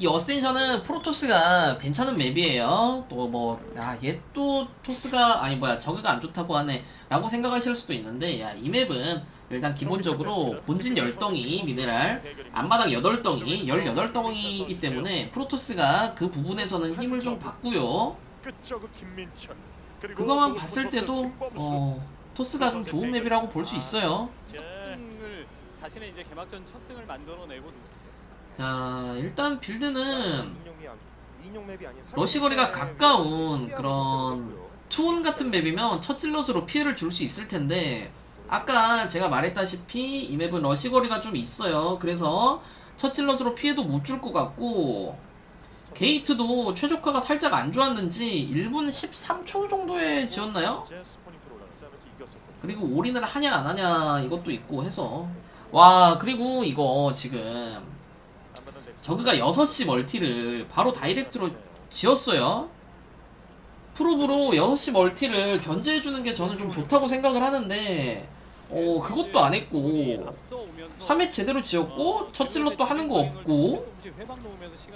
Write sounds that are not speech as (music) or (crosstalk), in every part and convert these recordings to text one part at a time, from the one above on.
이 어센션은 프로토스가 괜찮은 맵이에요. 또 뭐, 야, 얘 또 토스가, 아니 뭐야, 저그가 안 좋다고 하네. 라고 생각하실 수도 있는데, 야, 이 맵은 일단 기본적으로 본진 10덩이 미네랄, 앞마당 8덩이, 18덩이이기 때문에 프로토스가 그 부분에서는 힘을 좀 받고요. 그거만 또 봤을 때도. 어, 토스가 좀 좋은 맵이라고 볼 수 있어요. 예. 승을 자신의 이제 개막전 첫 승을 만들어내고 자, 일단 빌드는 러시거리가 가까운 네, 그런 투혼 같은 맵이면 첫 질럿으로 피해를 줄 수 있을 텐데 아까 제가 말했다시피 이 맵은 러시거리가 좀 있어요. 그래서 첫 질럿으로 피해도 못 줄 것 같고 게이트도 최적화가 살짝 안 좋았는지 1분 13초 정도에 지었나요? 그리고 올인을 하냐 안 하냐 이것도 있고 해서 와 그리고 이거 지금. 저그가 6시 멀티를 바로 다이렉트로 지었어요. 프로브로 6시 멀티를 견제해주는 게 저는 좀 좋다고 생각을 하는데, 어, 그것도 안 했고, 3회 제대로 지었고, 첫 질럿도 하는 거 없고,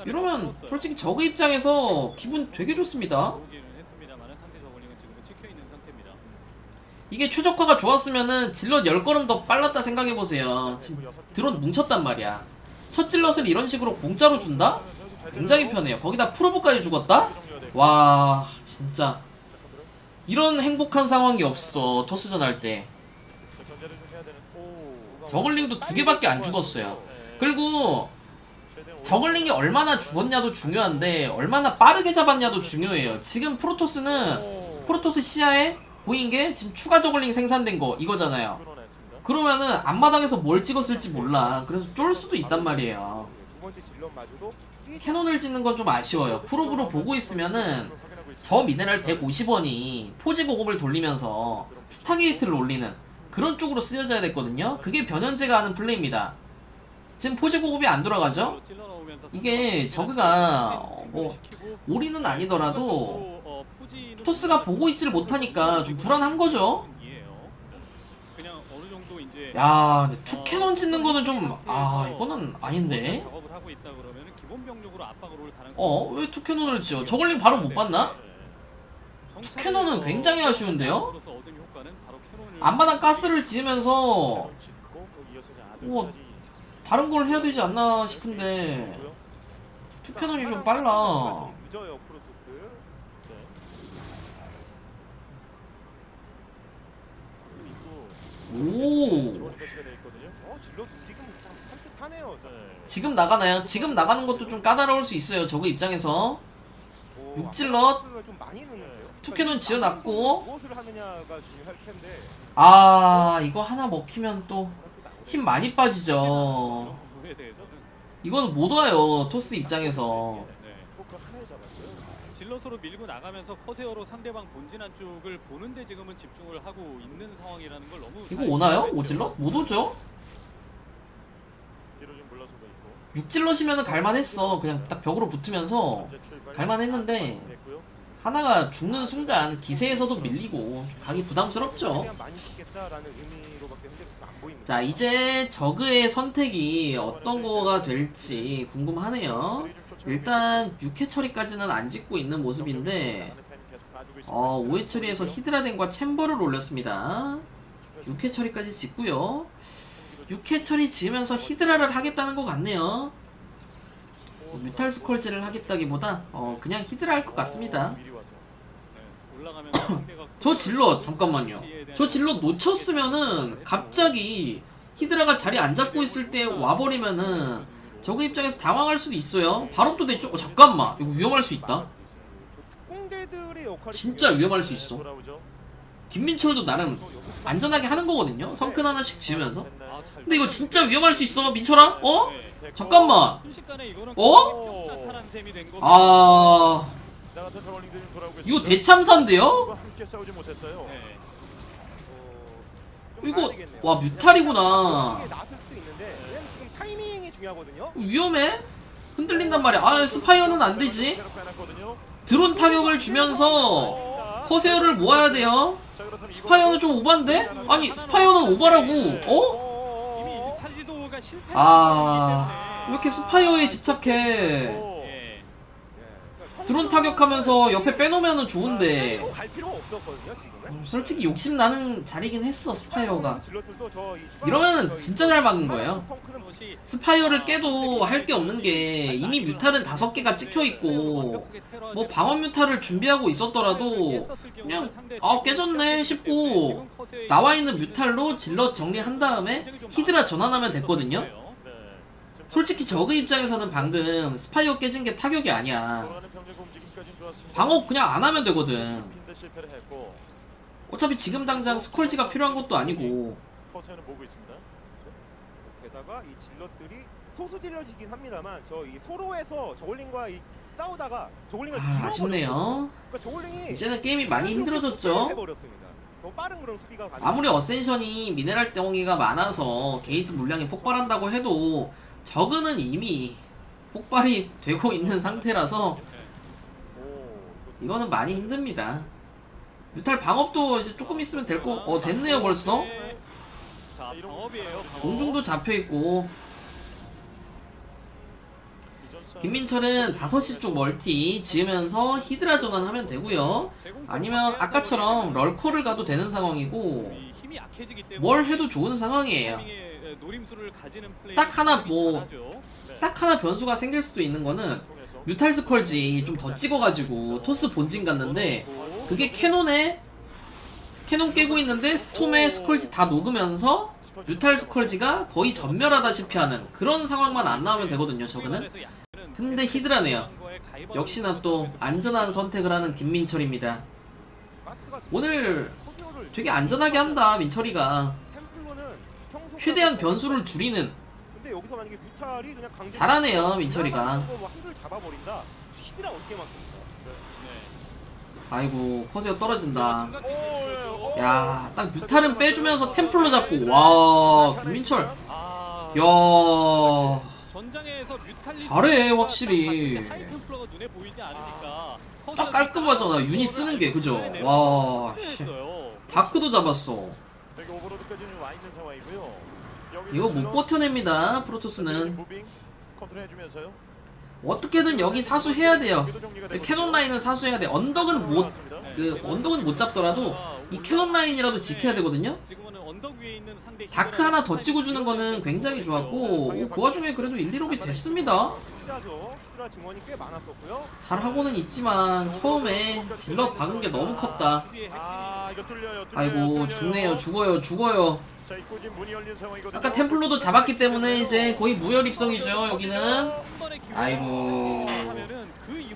이러면 솔직히 저그 입장에서 기분 되게 좋습니다. 이게 최적화가 좋았으면은 질럿 10걸음 더 빨랐다 생각해보세요. 진- 드론 뭉쳤단 말이야. 첫 질럿을 이런 식으로 공짜로 준다? 굉장히 편해요. 거기다 프로브까지 죽었다? 와, 진짜. 이런 행복한 상황이 없어. 토스전 할 때. 저글링도 두 개밖에 안 죽었어요. 네. 그리고 저글링이 얼마나 죽었냐도 중요한데, 얼마나 빠르게 잡았냐도 중요해요. 지금 프로토스는, 오. 프로토스 시야에 보인 게 지금 추가 저글링 생산된 거 이거잖아요. 그러면은 앞마당에서 뭘 찍었을지 몰라. 그래서 쫄 수도 있단 말이에요. 캐논을 짓는 건 좀 아쉬워요. 프로브로 보고 있으면은 저 미네랄 150원이 포지 보급을 돌리면서 스타게이트를 올리는 그런 쪽으로 쓰여져야 됐거든요. 그게 변현재가 하는 플레이입니다. 지금 포지 보급이 안 돌아가죠? 이게 저그가 어, 뭐 올인은 아니더라도 토스가 보고 있지를 못하니까 좀 불안한 거죠. 이제 야, 근데 투 캐논 짓는 거는 좀 아 이거는 아닌데. 작업을 하고 있다 그러면 기본 병력으로 압박을 올 가능성이 어, 왜 투 캐논을 지어? 저걸링 바로 못 봤나? 캐논은 굉장히 아쉬운데요? 앞마당 가스를 지으면서 뭐, 다른 걸 해야 되지 않나 싶은데 투 캐논이 좀 빨라. 늦어요 프로토스. 오. 지금 나가나요? 지금 나가는 것도 좀 까다로울 수 있어요. 저거 입장에서 오, 육질럿. 투캐논 지어놨고. 아 이거 하나 먹히면 또 힘 많이 빠지죠. 이거는 못 와요. 토스 입장에서. 네. 포크 하나에 잡았어요. 질럿으로 밀고 나가면서 커세어로 상대방 본진한 쪽을 보는데 지금은 집중을 하고 있는 상황이라는 걸 너무 이거 잘 오나요? 오질럿? 못 오죠? 뒤로 좀 물러서고 있고. 육질럿이면은 갈만했어. 그냥 딱 벽으로 붙으면서 출발. 갈만했는데 됐고요. 하나가 죽는 순간 기세에서도 밀리고 가기 부담스럽죠. 최대한 많이 찍겠다라는 의미로밖에 현재 안 보입니다. 자 이제 저그의 선택이 어떤 거가 될지 궁금하네요. 일단 6회 처리까지는 안 짓고 있는 모습인데 어 5회 처리에서 히드라덴과 챔버를 올렸습니다. 6회 처리까지 짓고요. 6회 처리 지으면서 히드라를 하겠다는 것 같네요. 뮤탈 스컬지를 하겠다기보다 어 그냥 히드라 할 것 같습니다. (clears throat) 저 질럿 잠깐만요. 저 질럿 놓쳤으면은 갑자기 히드라가 자리 안 잡고 있을 때 와버리면은 저그 입장에서 당황할 수도 있어요. 바로 또 내쪽 어, 잠깐만 이거 위험할 수 있다. 진짜 위험할 수 있어. 김민철도 나름 안전하게 하는 거거든요. 성큰 하나씩 지으면서. 아, 잘 근데 이거 진짜 위험할 수 있어, 민철아? 어? 네. 잠깐만. 이거는 어? 아 이거. 대참사인데요? 네. 좀 이거 봐야 되겠네요. 와 뮤탈이구나. 중요하거든요. 위험해? 흔들린단 말이야. 아 스파이어는 안 되지. 드론 타격을 주면서 커세어를 모아야 돼요. 스파이어는 좀 오반데? 아니 스파이어는 오바라고. 어? 아. 왜 이렇게 스파이어에 집착해? 오. 드론 타격하면서 옆에 빼놓으면 좋은데. 음, 솔직히 욕심 나는 자리긴 했어 스파이어가 저희 진짜 잘 막은 거예요 스파이어를 깨도 할 게 없는 게 이미 뮤탈은 다섯 개가 찍혀 있고 뭐 방어 뮤탈을 준비하고 있었더라도 그냥 아 깨졌네 싶고 나와 있는 뮤탈로 질럿 정리한 다음에 히드라 전환하면 됐거든요. 솔직히 저그 입장에서는 방금 스파이어 깨진 게 타격이 아니야. 방어 그냥 안 하면 되거든. 어차피 지금 당장 스콜지가 필요한 것도 아니고 커세어는 보고 있습니다. 게다가 이 질럿들이 소수 질럿이긴 합니다만 저 이 소로에서 저글링과 이 싸우다가 저글링을 아, 아쉽네요. 그러니까 저글링이 이제는 게임이 많이 힘들어졌죠. 해버렸습니다. 빠른 그런 수비가 가능. 아무리 어센션이 미네랄 덩이가 많아서 게이트 물량이 폭발한다고 해도 저그는 이미 폭발이 되고 있는 상태라서 오, 이거는 많이 힘듭니다. 뮤탈 방업도 이제 조금 있으면 될 거, 어, 됐네요, 벌써? 자, 방업이에요. 방업. 공중도 잡혀있고, 김민철은 5시 쪽 멀티 지으면서 히드라 전환하면 되고요 아니면 아까처럼 럴코를 가도 되는 상황이고, 뭘 해도 좋은 상황이에요. 딱 하나 뭐- 네. 딱 하나 변수가 생길 수도 있는 거는, 통해서 뮤탈 스컬지 좀 더 찍어가지고 토스 본진 갔는데, 그게 캐논에, 캐논 깨고 있는데 스톰에 스컬지 다 녹으면서 뮤탈 스컬지가 거의 전멸하다시피 하는 그런 상황만 안 나오면 되거든요, 저거는. 근데 히드라네요. 역시나 또 안전한 선택을 하는 김민철입니다. 오늘 되게 안전하게 한다, 민철이가. 최대한 변수를 줄이는 여기서 만약에 뮤탈이 그냥 강제 잘하네요, 민철이가. 뭐 한줄 잡아버린다. 히드라 어떻게 막습니까? 아이고, 커세어 떨어진다. 오, 예, 오. 야, 딱 뮤탈은 빼주면서 템플러 잡고, 와, 김민철. 아, 야, 전장에서 뮤탈리 잘해, 확실히. 하이템플러가 눈에 보이지 않으니까 딱 깔끔하잖아, 유닛 쓰는 게, 그죠? 와, 씨. 와. 다크도 잡았어. 여기 오버로드까지는 와 있는 상황이고요. 이거 못 버텨냅니다, 프로토스는. 어떻게든 여기 사수해야 돼요. 캐논. 라인은 사수해야 돼. 언덕은 못. 그, 언덕은 못 잡더라도 이 캐논 라인이라도 지켜야 되거든요? 다크 하나 더 찍어주는 거는 굉장히 좋았고, 오, 그 와중에 그래도 1, 2롭이 됐습니다. 잘하고는 있지만, 처음에 질럿 박은 게 너무 컸다. 아 아이고. 죽네요, 죽어요, 죽어요. 자 입구진 문이 열린 상황이거든요. 아까 템플로도 잡았기 때문에 이제 거의 무혈 입성이죠, 여기는. 아이고.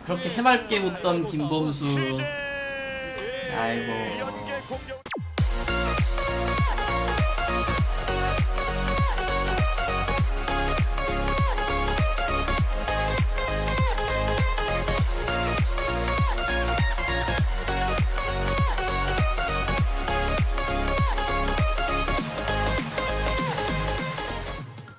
그렇게 해맑게 웃던 김범수. 아이고.